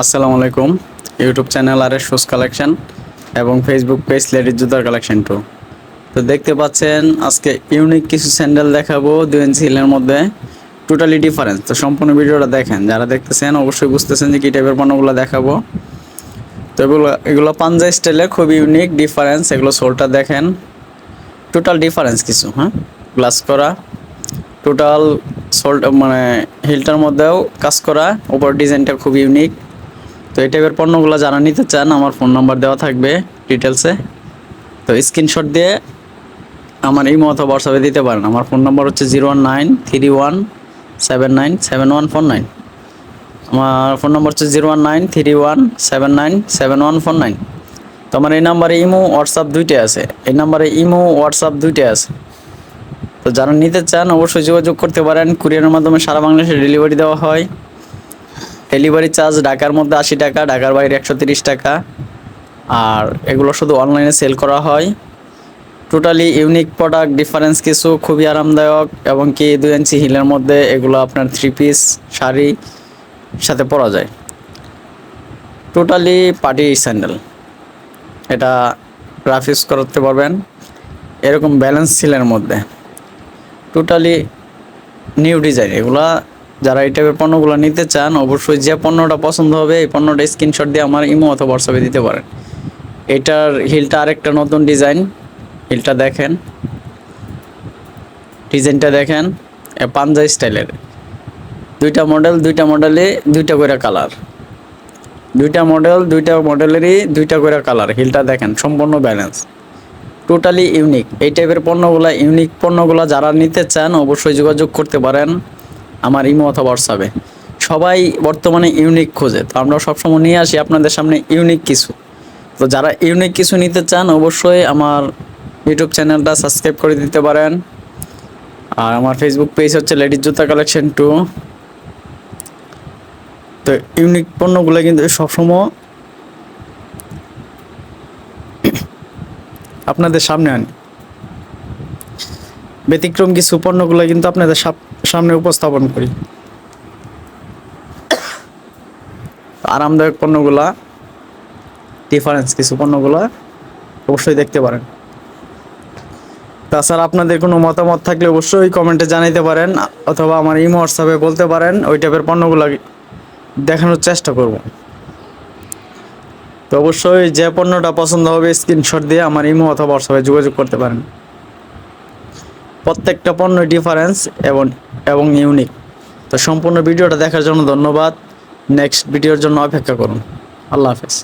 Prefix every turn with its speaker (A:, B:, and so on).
A: আসসালামু আলাইকুম। YouTube channel আর শুজ কালেকশন এবং ফেসবুক পেজ লেডিস জুতার কালেকশন টু তো দেখতে পাচ্ছেন, আজকে ইউনিক কিছু স্যান্ডেল দেখাবো দুই ইঞ্চি হিলের মধ্যে। টোটালি ডিফারেন্স তো সম্পূর্ণ ভিডিওটা দেখেন। যারা দেখতেছেন, অবশ্যই বুঝতেছেন যে কী টাইপের পণ্যগুলো দেখাবো। তো এগুলো এগুলো পাঞ্জা স্টাইলে খুবই ইউনিক ডিফারেন্স এগুলো সোলটা দেখেন। টোটাল ডিফারেন্স কিছু হ্যাঁ? গ্লাস করা। টোটাল সোল্ট মানে হিলটার মধ্যেও কাজ করা। ওপর ডিজাইনটা খুব ইউনিক তো এই টাইপের পণ্যগুলো যারা নিতে চান, আমার ফোন নাম্বার দেওয়া থাকবে ডিটেলসে তো স্ক্রিনশট দিয়ে আমার ইমো অথবা হোয়াটসঅ্যাপে দিতে পারেন। আমার ফোন নাম্বার হচ্ছে zero one nine three one seven nine seven one four nine আমার ফোন নাম্বার হচ্ছে zero one nine three one seven nine seven one four nine তো আমার এই নাম্বারে ইমো হোয়াটসঅ্যাপ দুইটাই আছে। এই নাম্বারে ইমো হোয়াটসঅ্যাপ দুইটাই আছে। তো যারা নিতে চান, অবশ্যই যোগাযোগ করতে পারেন। কুরিয়ারের মাধ্যমে সারা বাংলাদেশে ডেলিভারি দেওয়া হয়। ডেলিভারি চার্জ ঢাকার মধ্যে আশি টাকা, ঢাকার বাইরে একশো টাকা। আর এগুলো শুধু অনলাইনে সেল করা হয়। টোটালি ইউনিক প্রোডাক্ট ডিফারেন্স কিছু খুবই আরামদায়ক এবং কি দুই ইঞ্চি হিলের মধ্যে এগুলো আপনার থ্রি পিস শাড়ি সাথে পরা যায়। টোটালি পার্টি স্যান্ডেল এটা রাফ ইউজ করতে পারবেন। এরকম ব্যালেন্স সিলের মধ্যে। টোটালি নিউ ডিজাইন এগুলা যারা এই টাইপের পণ্যগুলো নিতে চান, অবশ্যই যে পণ্যটা পছন্দ হবে, এই পণ্যটা স্ক্রিনশট দিয়ে আমার ইমো অথবা হোয়াটসঅ্যাপে দিতে পারেন। এটার হিলটা আরেকটা নতুন ডিজাইন হিলটা দেখেন। ডিজাইনটা দেখেন। এ পাঞ্জা স্টাইলের। দুইটা মডেল দুইটা মডেলে দুইটা করে কালার দুইটা মডেল দুইটা মডেলেরই দুইটা করে কালার হিলটা দেখেন, সম্পূর্ণ ব্যালেন্স টোটালি ইউনিক এই টাইপের পণ্যগুলো ইউনিক পণ্যগুলো যারা নিতে চান, অবশ্যই যোগাযোগ করতে পারেন। আমার ইমো অথবা হোয়াটসঅ্যাপে সবাই বর্তমানে ইউনিক খোঁজে। তো আমরা সবসময় নিয়ে আসি আপনাদের সামনে ইউনিক কিছু। তো যারা ইউনিক কিছু নিতে চান, অবশ্যই আমার ইউটিউব চ্যানেলটা সাবস্ক্রাইব করে দিতে পারেন। আর আমার ফেসবুক পেজ হচ্ছে লেডিস জুতা কালেকশন টু তো ইউনিক পণ্যগুলো কিন্তু সবসময় আপনাদের সামনে আনি। ব্যতিক্রম কিছু পণ্যগুলো কিন্তু আপনাদের সামনে উপস্থাপন করি। আরামদায়ক পণ্যগুলা ডিফারেন্স কিছু পণ্যগুলা অবশ্যই দেখতে পারেন। তাছাড়া আপনাদের কোনো মতামত থাকলে অবশ্যই কমেন্টে জানাইতে পারেন, অথবা আমার ইমো, হোয়াটসঅ্যাপে বলতে পারেন, ওই টাইপের পণ্যগুলো দেখানোর চেষ্টা করব। তো অবশ্যই যে পণ্যটা পছন্দ হবে স্ক্রিনশট দিয়ে আমার ইমো অথবা হোয়াটসঅ্যাপে যোগাযোগ করতে পারেন। প্রত্যেকটা পণ্য ডিফারেন্স এবং এবং ইউনিক তো সম্পূর্ণ ভিডিওটা দেখার জন্য ধন্যবাদ। নেক্সট ভিডিওর জন্য অপেক্ষা করুন। আল্লাহ হাফেজ।